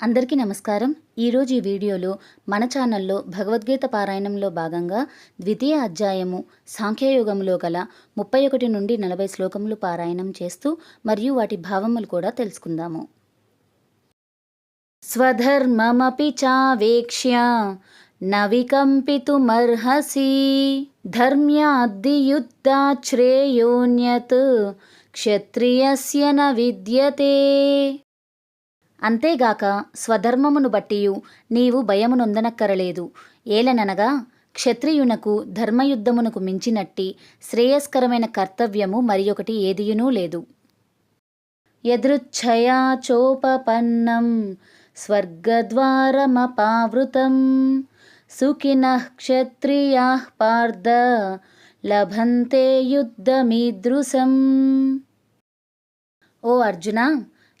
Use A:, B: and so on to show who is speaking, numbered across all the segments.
A: అందరికీ నమస్కారం. ఈరోజు ఈ వీడియోలో మన ఛానల్లో భగవద్గీత పారాయణంలో భాగంగా ద్వితీయ అధ్యాయము సాంఖ్యయోగంలో గల ముప్పై ఒకటి నుండి నలభై శ్లోకములు పారాయణం చేస్తూ మరియు వాటి భావములు కూడా తెలుసుకుందాము. స్వధర్మమపి చావేక్ష్య నవికంపితుమర్హసి వికంపితుమర్హసి ధర్మ్యాద్దియుద్ధాశ్రేయోన్యత్ క్షత్రియస్య న విద్యతే అంతేగాక స్వధర్మమును బట్టియు నీవు భయమునొందనక్కరలేదు ఏలననగా క్షత్రియునకు ధర్మయుద్ధమునకు మించినట్టి శ్రేయస్కరమైన కర్తవ్యము మరి ఒకటి ఏదియునూ లేదు. యదృచ్ఛయా చోపపన్నం స్వర్గద్వారమపావృతం సుఖినః క్షత్రియా పార్థ లభంతే యుద్ధమీదృశం. ఓ అర్జున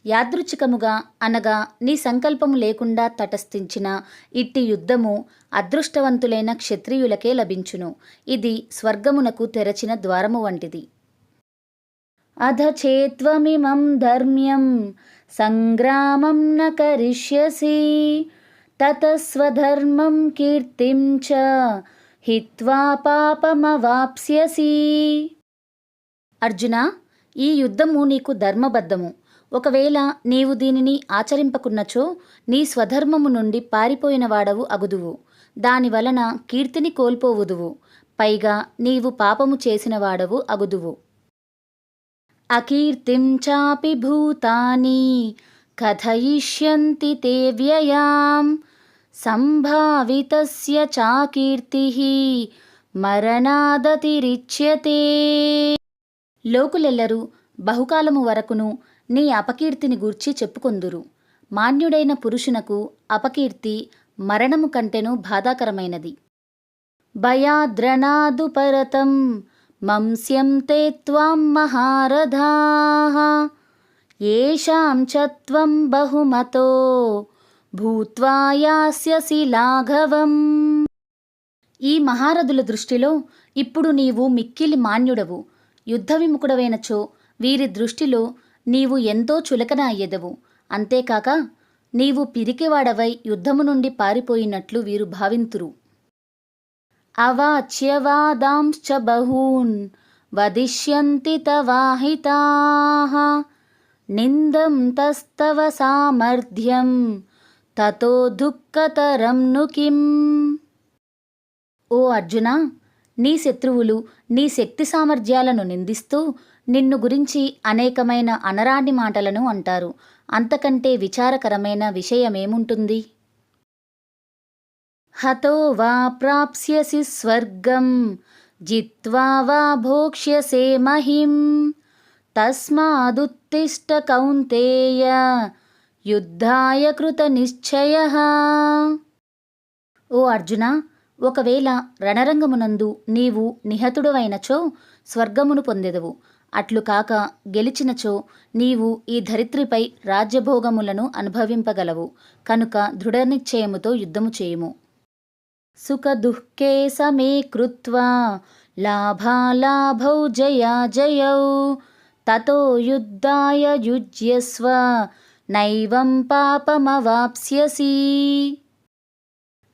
A: యాదృచ్ఛికముగా అనగా నీ సంకల్పము లేకుండా తటస్థించిన ఇట్టి యుద్ధము అదృష్టవంతులైన క్షత్రియులకే లభించును. ఇది స్వర్గమునకు తెరచిన ద్వారము వంటిది. అధ చేత్వమిమం ధర్మ్యం సంగ్రామం న కరిష్యసి తతస్వధర్మం కీర్తిం చ హిత్వా పాపమవాప్స్యసి. అర్జున ఈ యుద్ధము నీకు ధర్మబద్ధము. ఒకవేళ నీవు దీనిని ఆచరింపకున్నచో నీ స్వధర్మము నుండి పారిపోయిన వాడవు అగుదువు. దాని వలన కీర్తిని కోల్పోవుదువు. పైగా నీవు పాపము చేసిన వాడవు అగుదువు. అకీర్తిం చాపి భూతాని కథయిష్యంతి తే వ్యయాం సంభావితస్య చాకీర్తి మరణాదతిరిచ్యతే. లోకులెల్లరూ బహుకాలము వరకును నీ అపకీర్తిని గూర్చి చెప్పుకొందురు. మాన్యుడైన పురుషునకు అపకీర్తి మరణము కంటెను బాధాకరమైనది. భయాద్రణాదుపరతం మంస్యం తే త్వం మహారథాః. ఏషాం చ త్వం బహుమతో భూత్వా యాస్యసి లాఘవం ఈ మహారథుల దృష్టిలో ఇప్పుడు నీవు మిక్కిలి మాన్యుడవు. యుద్ధ విముఖుడవైనచో వీరి దృష్టిలో నీవు ఎంతో చులకన అయ్యెదవు. అంతేకాక నీవు పిరికివాడవై యుద్ధము నుండి పారిపోయినట్లు వీరు భావింతురు. అవాచ్యవాదాంశ్చ బహూన్ వదిష్యంతి తవాహితా నిందం తస్తవ సామర్థ్యం తతో దుఃఖతరం ను కిం. ఓ అర్జున నీ శత్రువులు నీ శక్తి సామర్థ్యాలను నిందిస్తూ నిన్ను గురించి అనేకమైన అనరాని మాటలను అంటారు. అంతకంటే విచారకరమైన విషయమేముంటుంది? హతో వా ప్రాప్స్యసి స్వర్గం జిత్వా వా భోక్ష్యసే మహిం తస్మాదుత్తిష్ట కౌంతేయ యుద్ధాయ కృత నిశ్చయ. ఓ అర్జున ఒకవేళ రణరంగమునందు నీవు నిహతుడవైనచో స్వర్గమును పొందెదవు. అట్లు కాక గెలిచినచో నీవు ఈ ధరిత్రిపై రాజ్యభోగములను అనుభవింపగలవు. కనుక దృఢనిశ్చయముతో యుద్ధము చేయుము. సుఖ దుఃఖే సమే కృత్వా. లాభాలాభౌ జయా జయౌ. తతో యుద్ధాయ యుజ్యస్వ. నైవం పాపమవాప్స్యసి.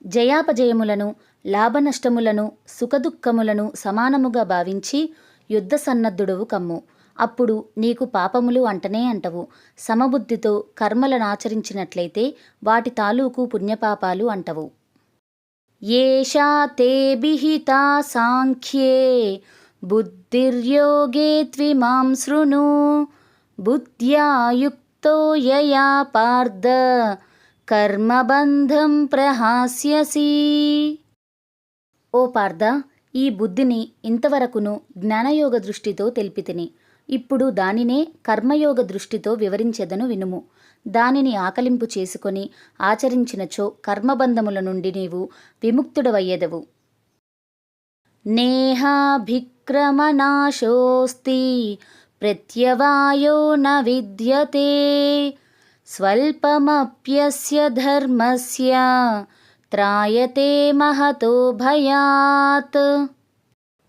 A: జయాపజయములను లాభనష్టములను సుఖదుఖములను సమానముగా భావించి యుద్ధ సన్నద్ధుడవు కమ్ము. అప్పుడు నీకు పాపములు అంటనే అంటవు. సమబుద్ధితో కర్మలనాచరించినట్లయితే వాటి తాలూకు పుణ్యపాపాలు అంటవు. ఏషా తే సాంఖ్యే. బుద్ధిర్యోగే త్విమాం శృణు. బుద్ధ్యాయుక్తో యయా పార్థ. కర్మబంధం ప్రహాస్యసి. ఓ పార్థ ఈ బుద్ధిని ఇంతవరకును జ్ఞానయోగ దృష్టితో తెలిపితిని. ఇప్పుడు దానినే కర్మయోగ దృష్టితో వివరించెదను వినుము. దానిని ఆకలింపు చేసుకొని ఆచరించినచో కర్మబంధముల నుండి నీవు విముక్తుడవయ్యెదవు. నేహాభిక్రమనాశోస్తి ప్రత్యవాయో న విద్యతే స్వల్పమప్యస్య ధర్మస్య త్రాయతే మహతో భయాత్.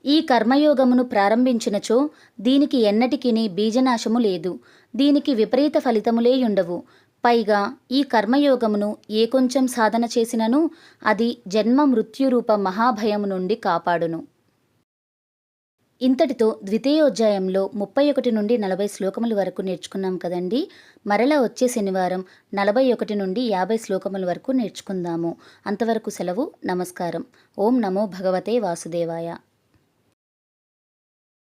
A: ఈ కర్మయోగమును ప్రారంభించినచో దీనికి ఎన్నటికిని బీజనాశము లేదు. దీనికి విపరీత ఫలితములేయుండవు పైగా ఈ కర్మయోగమును ఏ కొంచెం సాధన చేసినను అది జన్మ మృత్యురూప మహాభయము నుండి కాపాడును. ఇంతటితో ద్వితీయోధ్యాయంలో ముప్పై ఒకటి నుండి నలభై శ్లోకముల వరకు నేర్చుకున్నాం కదండి. మరలా వచ్చే శనివారం నలభై ఒకటి నుండి యాభై శ్లోకముల వరకు నేర్చుకుందాము. అంతవరకు సెలవు నమస్కారం. ఓం నమో భగవతే వాసుదేవాయ.